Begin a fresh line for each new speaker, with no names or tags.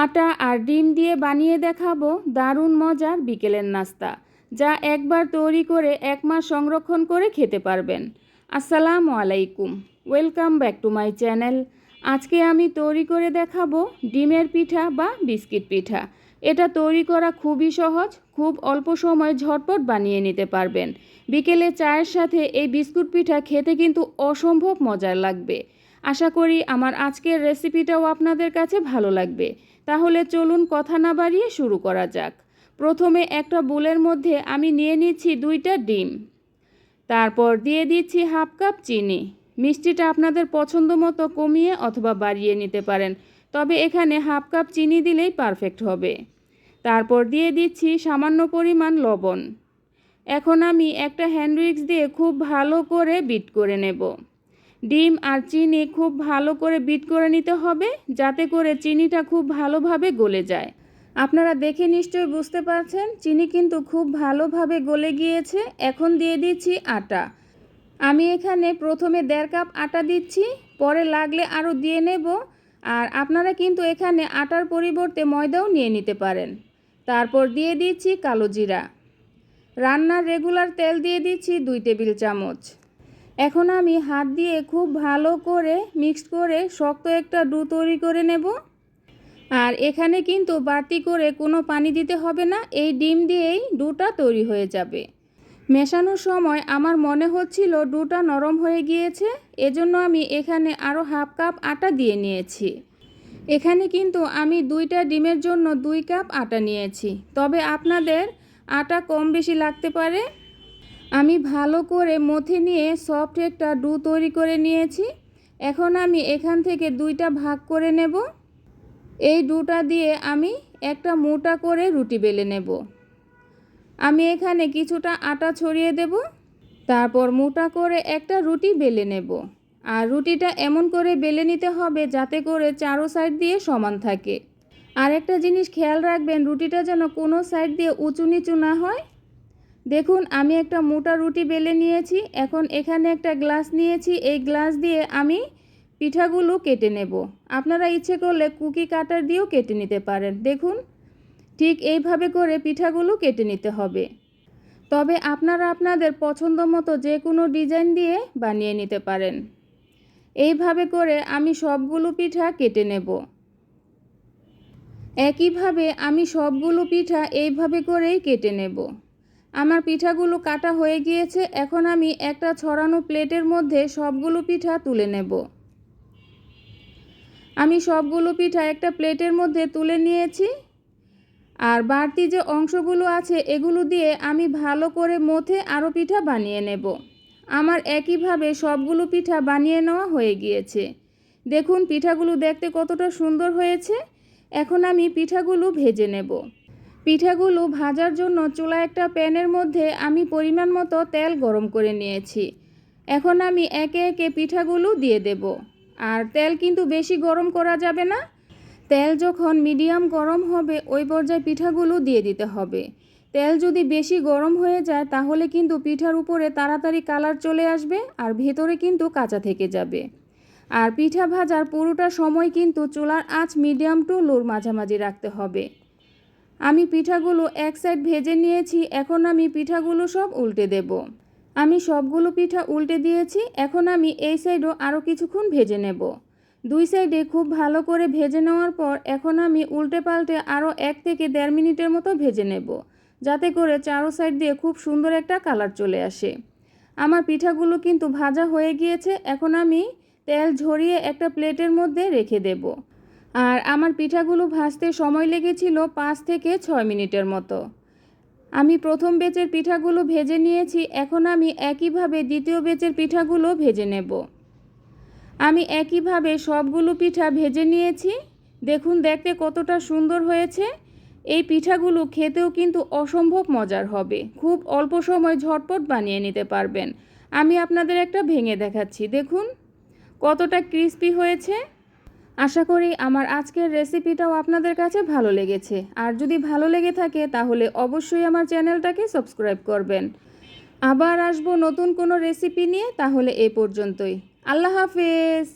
আটা আর ডিম দিয়ে বানিয়ে দেখাবো দারুণ মজার বিকেলের নাস্তা, যা একবার তৈরি করে এক মাস সংরক্ষণ করে খেতে পারবেন। আসসালামু আলাইকুম, welcome back to my channel. আজকে আমি তৈরি করে দেখাবো ডিমের পিঠা বা বিস্কিট পিঠা। এটা তৈরি করা খুবই সহজ, খুব অল্প সময় ঝটপট বানিয়ে নিতে পারবেন। বিকেলে চায়ের সাথে এই বিস্কুট পিঠা খেতে কিন্তু অসম্ভব মজার লাগবে। আশা করি আমার আজকের রেসিপিটাও আপনাদের কাছে ভালো লাগবে। তাহলে চলুন কথা না বাড়িয়ে শুরু করা যাক। প্রথমে একটা বোলের মধ্যে আমি নিয়ে নিচ্ছি দুইটা ডিম। তারপর দিয়ে দিচ্ছি হাফ কাপ চিনি। মিষ্টিটা আপনাদের পছন্দ মতো কমিয়ে অথবা বাড়িয়ে নিতে পারেন, তবে এখানে হাফ কাপ চিনি দিলেই পারফেক্ট হবে। তারপর দিয়ে দিচ্ছি সামান্য পরিমাণ লবণ। এখন আমি একটা হ্যান্ড উইক্স দিয়ে খুব ভালো করে বিট করে নেব। ডিম আর চিনি খুব ভালো করে বিট করে নিতে হবে, যাতে করে চিনিটা খুব ভালোভাবে গলে যায়। আপনারা দেখে নিশ্চয়ই বুঝতে পারছেন, চিনি কিন্তু খুব ভালোভাবে গলে গিয়েছে। এখন দিয়ে দিচ্ছি আটা। আমি এখানে প্রথমে দেড় কাপ আটা দিচ্ছি, পরে লাগলে আরও দিয়ে নেব। আর আপনারা কিন্তু এখানে আটার পরিবর্তে ময়দাও নিয়ে নিতে পারেন। তারপর দিয়ে দিচ্ছি কালো জিরা। রান্নার রেগুলার তেল দিয়ে দিচ্ছি দুই টেবিল চামচ। এখন আমি হাত দিয়ে খুব ভালো করে মিক্সড করে শক্ত একটা ডু তৈরি করে নেব। আর এখানে কিন্তু বাড়তি করে কোনো পানি দিতে হবে না, এই ডিম দিয়েই ডুটা তৈরি হয়ে যাবে। মেশানোর সময় আমার মনে হচ্ছিল ডুটা নরম হয়ে গিয়েছে, এজন্য আমি এখানে আরও হাফ কাপ আটা দিয়ে নিয়েছি। এখানে কিন্তু আমি দুইটা ডিমের জন্য দুই কাপ আটা নিয়েছি, তবে আপনাদের আটা কম বেশি লাগতে পারে। আমি ভালো করে মথে নিয়ে সফট একটা ডু তৈরি করে নিয়েছি। এখন আমি এখান থেকে দুইটা ভাগ করে নেব। এই ডুটা দিয়ে আমি একটা মোটা করে রুটি বেলে নেব। আমি এখানে কিছুটা আটা ছড়িয়ে দেব। তারপর মোটা করে একটা রুটি বেলে নেব। আর রুটিটা এমন করে বেলে নিতে হবে যাতে করে চারো সাইড দিয়ে সমান থাকে। আর একটা জিনিস খেয়াল রাখবেন, রুটিটা যেন কোনো সাইড দিয়ে উঁচু নিচু না হয়। দেখুন, আমি একটা মোটা রুটি বেলে নিয়েছি, এখন এখানে একটা গ্লাস নিয়েছি, এই গ্লাস দিয়ে আমি পিঠাগুলো কেটে নেব। আপনারা ইচ্ছে করলে কুকি কাটার দিয়েও কেটে নিতে পারেন। দেখুন, ঠিক এইভাবে করে পিঠাগুলো কেটে নিতে হবে। তবে আপনারা আপনাদের পছন্দ মতো যে কোনো ডিজাইন দিয়ে বানিয়ে নিতে পারেন। এইভাবে করে আমি সবগুলো পিঠা কেটে নেব। একইভাবে আমি সবগুলো পিঠা এইভাবে করেই কেটে নেব। আমার পিঠাগুলো কাটা হয়ে গিয়েছে, এখন আমি একটা ছড়ানো প্লেটের মধ্যে সবগুলো পিঠা তুলে নেব। আমি সবগুলো পিঠা একটা প্লেটের মধ্যে তুলে নিয়েছি। আর বাড়তি যে অংশগুলো আছে, এগুলো দিয়ে আমি ভালো করে মথে আরও পিঠা বানিয়ে নেব। আমার একইভাবে সবগুলো পিঠা বানিয়ে নেওয়া হয়ে গিয়েছে। দেখুন, পিঠাগুলো দেখতে কতটা সুন্দর হয়েছে। এখন আমি পিঠাগুলো ভেজে নেব। পিঠাগুলো ভাজার জন্য চুলা একটা প্যানের মধ্যে আমি পরিমাণ মতো তেল গরম করে নিয়েছি। এখন আমি একে একে পিঠাগুলো দিয়ে দেব। আর তেল কিন্তু বেশি গরম করা যাবে না। তেল যখন মিডিয়াম গরম হবে, ওই পর্যায়ে পিঠাগুলো দিয়ে দিতে হবে। তেল যদি বেশি গরম হয়ে যায়, তাহলে কিন্তু পিঠার উপরে তাড়াতাড়ি কালার চলে আসবে আর ভেতরে কিন্তু কাঁচা থেকে যাবে। আর পিঠা ভাজার পুরোটা সময় কিন্তু চুলার আঁচ মিডিয়াম টু লোর মাঝামাঝি রাখতে হবে। আমি পিঠাগুলো এক সাইড ভেজে নিয়েছি, এখন আমি পিঠাগুলো সব উল্টে দেব। আমি সবগুলো পিঠা উল্টে দিয়েছি, এখন আমি এই সাইডও আরও কিছুক্ষণ ভেজে নেব। দুই সাইডে খুব ভালো করে ভেজে নেওয়ার পর, এখন আমি উল্টে পাল্টে আরও এক থেকে দেড় মিনিটের মতো ভেজে নেব, যাতে করে চারো সাইড দিয়ে খুব সুন্দর একটা কালার চলে আসে। আমার পিঠাগুলো কিন্তু ভাজা হয়ে গিয়েছে, এখন আমি তেল ঝরিয়ে একটা প্লেটের মধ্যে রেখে দেব। আর আমার পিঠাগুলো ভাজতে সময় লেগেছিল পাঁচ থেকে ছয় মিনিটের মতো। আমি প্রথম বেচের পিঠাগুলো ভেজে নিয়েছি, এখন আমি একইভাবে দ্বিতীয় বেচের পিঠাগুলো ভেজে নেব। আমি একইভাবে সবগুলো পিঠা ভেজে নিয়েছি। দেখুন, দেখতে কতটা সুন্দর হয়েছে। এই পিঠাগুলো খেতেও কিন্তু অসম্ভব মজার হবে। খুব অল্প সময় ঝটপট বানিয়ে নিতে পারবেন। আমি আপনাদের একটা ভেঙে দেখাচ্ছি, দেখুন। কতটা ক্রিস্পি হয়েছে। আশা করি আমার আজকের রেসিপিটাও আপনাদের কাছে ভালো লেগেছে। আর যদি ভালো লেগে থাকে, তাহলে অবশ্যই আমার চ্যানেলটাকে সাবস্ক্রাইব করবেন। আবার আসব নতুন কোনো রেসিপি নিয়ে, তাহলে এ পর্যন্তই। আল্লাহ হাফেজ!